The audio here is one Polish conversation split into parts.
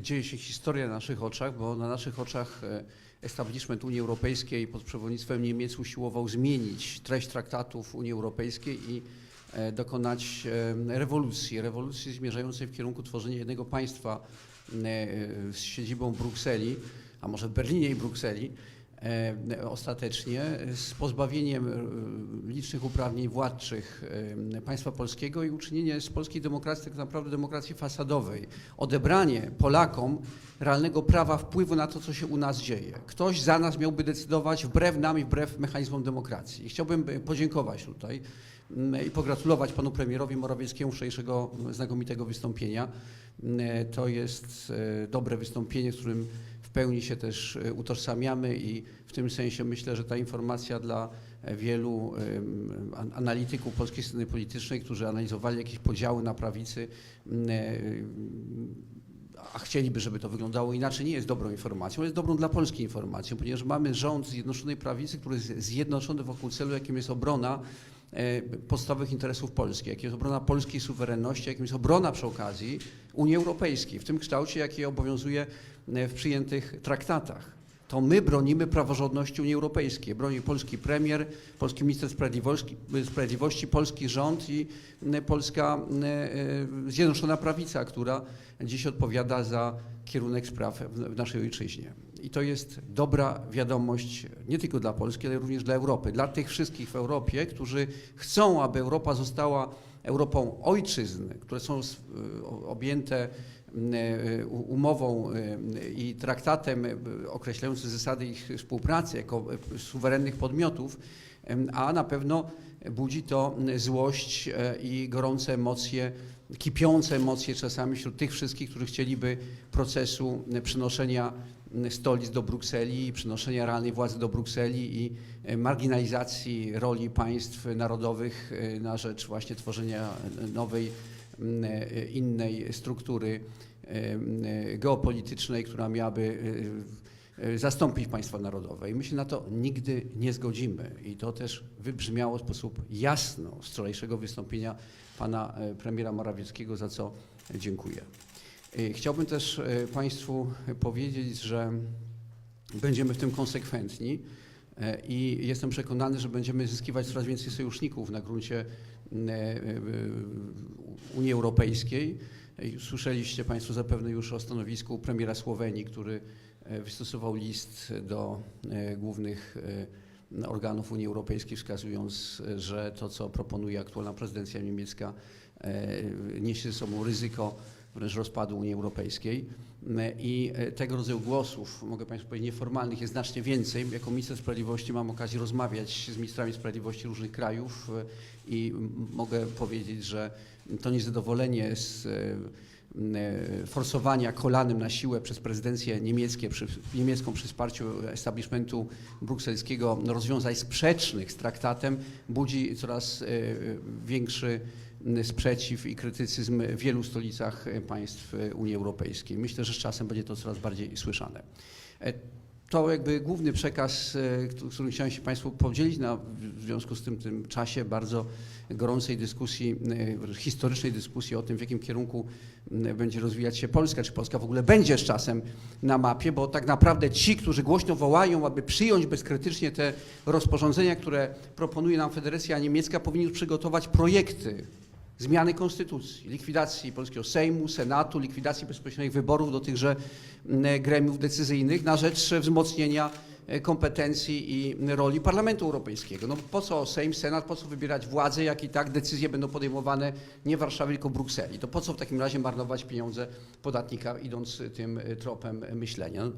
dzieje się historia na naszych oczach, bo na naszych oczach e, establishment Unii Europejskiej pod przewodnictwem Niemiec usiłował zmienić treść traktatów Unii Europejskiej i e, dokonać e, rewolucji, rewolucji zmierzającej w kierunku tworzenia jednego państwa z siedzibą w Brukseli, a może w Berlinie i Brukseli, ostatecznie z pozbawieniem e, licznych uprawnień władczych e, państwa polskiego i uczynienie z polskiej demokracji tak naprawdę demokracji fasadowej. Odebranie Polakom realnego prawa wpływu na to, co się u nas dzieje. Ktoś za nas miałby decydować wbrew nam i wbrew mechanizmom demokracji. I chciałbym e, podziękować tutaj i pogratulować panu premierowi Morawieckiemu wczorajszego znakomitego wystąpienia. To jest e, dobre wystąpienie, z którym w pełni się też e, utożsamiamy i w tym sensie myślę, że ta informacja dla e, wielu analityków polskiej sceny politycznej, którzy analizowali jakieś podziały na prawicy, a chcieliby, żeby to wyglądało inaczej, nie jest dobrą informacją, jest dobrą dla Polski informacją, ponieważ mamy rząd Zjednoczonej Prawicy, który jest zjednoczony wokół celu, jakim jest obrona podstawowych interesów Polski, jakim jest obrona polskiej suwerenności, jakim jest obrona przy okazji Unii Europejskiej, w tym kształcie, jaki obowiązuje e, w przyjętych traktatach. To my bronimy praworządności Unii Europejskiej. Broni polski premier, polski minister sprawiedliwości, polski rząd i e, polska e, e, Zjednoczona Prawica, która dziś odpowiada za kierunek spraw w naszej ojczyźnie. I to jest dobra wiadomość nie tylko dla Polski, ale również dla Europy. Dla tych wszystkich w Europie, którzy chcą, aby Europa została Europą ojczyzny, które są o- objęte umową e, i traktatem określającym zasady ich współpracy jako suwerennych podmiotów, a na pewno budzi to złość i gorące emocje, kipiące emocje czasami wśród tych wszystkich, którzy chcieliby procesu przenoszenia stolic do Brukseli, przynoszenia realnej władzy do Brukseli i marginalizacji roli państw narodowych na rzecz właśnie tworzenia nowej, innej struktury e, e, geopolitycznej, która miałaby e, e, zastąpić państwa narodowe. I my się na to nigdy nie zgodzimy. I to też wybrzmiało w sposób jasno z wczorajszego wystąpienia pana e, premiera Morawieckiego, za co dziękuję. E, Chciałbym też e, Państwu powiedzieć, że będziemy w tym konsekwentni e, i jestem przekonany, że będziemy zyskiwać coraz więcej sojuszników na gruncie e, e, Unii Europejskiej. E, Słyszeliście Państwo zapewne już o stanowisku premiera Słowenii, który e, wystosował list do e, głównych e, organów Unii Europejskiej, wskazując, e, że to, co proponuje aktualna prezydencja niemiecka, e, niesie ze sobą ryzyko rozpadu Unii Europejskiej. M, I e, tego rodzaju głosów, mogę Państwu powiedzieć, nieformalnych jest znacznie więcej. Jako minister sprawiedliwości mam okazję rozmawiać z ministrami sprawiedliwości różnych krajów e, i mogę powiedzieć, że to niezadowolenie z e, e, forsowania kolanem na siłę przez prezydencję niemieckie, przy, niemiecką przy wsparciu establishmentu brukselskiego rozwiązań sprzecznych z traktatem budzi coraz e, większy sprzeciw i krytycyzm w wielu stolicach e, państw e, Unii Europejskiej. Myślę, że z czasem będzie to coraz bardziej słyszane. E, To jakby główny przekaz, któ- którym chciałem się Państwu podzielić na, w związku z tym, tym czasie bardzo gorącej dyskusji, historycznej dyskusji o tym, w jakim kierunku będzie rozwijać się Polska, czy Polska w ogóle będzie z czasem na mapie, bo tak naprawdę ci, którzy głośno wołają, aby przyjąć bezkrytycznie te rozporządzenia, które proponuje nam Federacja Niemiecka, powinni przygotować projekty zmiany konstytucji, likwidacji polskiego Sejmu, Senatu, likwidacji bezpośrednich wyborów do tychże gremiów decyzyjnych na rzecz wzmocnienia e, kompetencji i roli Parlamentu Europejskiego. No po co Sejm, Senat, po co wybierać władzę, jak i tak decyzje będą podejmowane nie w Warszawie, tylko w Brukseli. To po co w takim razie marnować pieniądze podatnika, idąc tym e, tropem myślenia? No,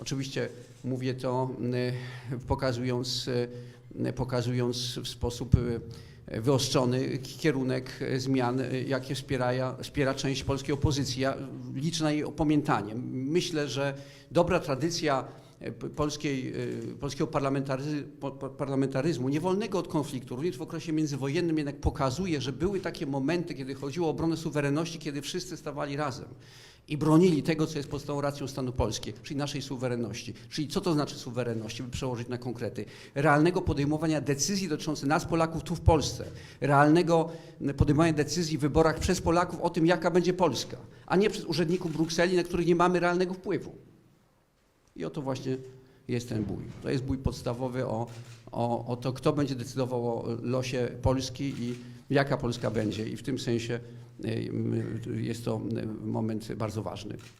Oczywiście mówię to pokazując, y, pokazując w sposób wyostrzony kierunek zmian, jakie wspiera, wspiera część polskiej opozycji. Ja liczę na jej opamiętanie. Myślę, że dobra tradycja p- polskiej, y, polskiego parlamentaryzmu, parlamentaryzmu, niewolnego od konfliktu, również w okresie międzywojennym jednak pokazuje, że były takie momenty, kiedy chodziło o obronę suwerenności, kiedy wszyscy stawali razem. I bronili tego, co jest podstawową racją stanu polskiej, czyli naszej suwerenności. Czyli co to znaczy suwerenność, by przełożyć na konkrety? Realnego podejmowania decyzji dotyczących nas, Polaków, tu w Polsce. Realnego podejmowania decyzji w wyborach przez Polaków o tym, jaka będzie Polska, a nie przez urzędników Brukseli, na których nie mamy realnego wpływu. I o to właśnie jest ten bój. To jest bój podstawowy o, o, o to, kto będzie decydował o losie Polski i jaka Polska będzie. I w tym sensie jest to y, moment bardzo ważny.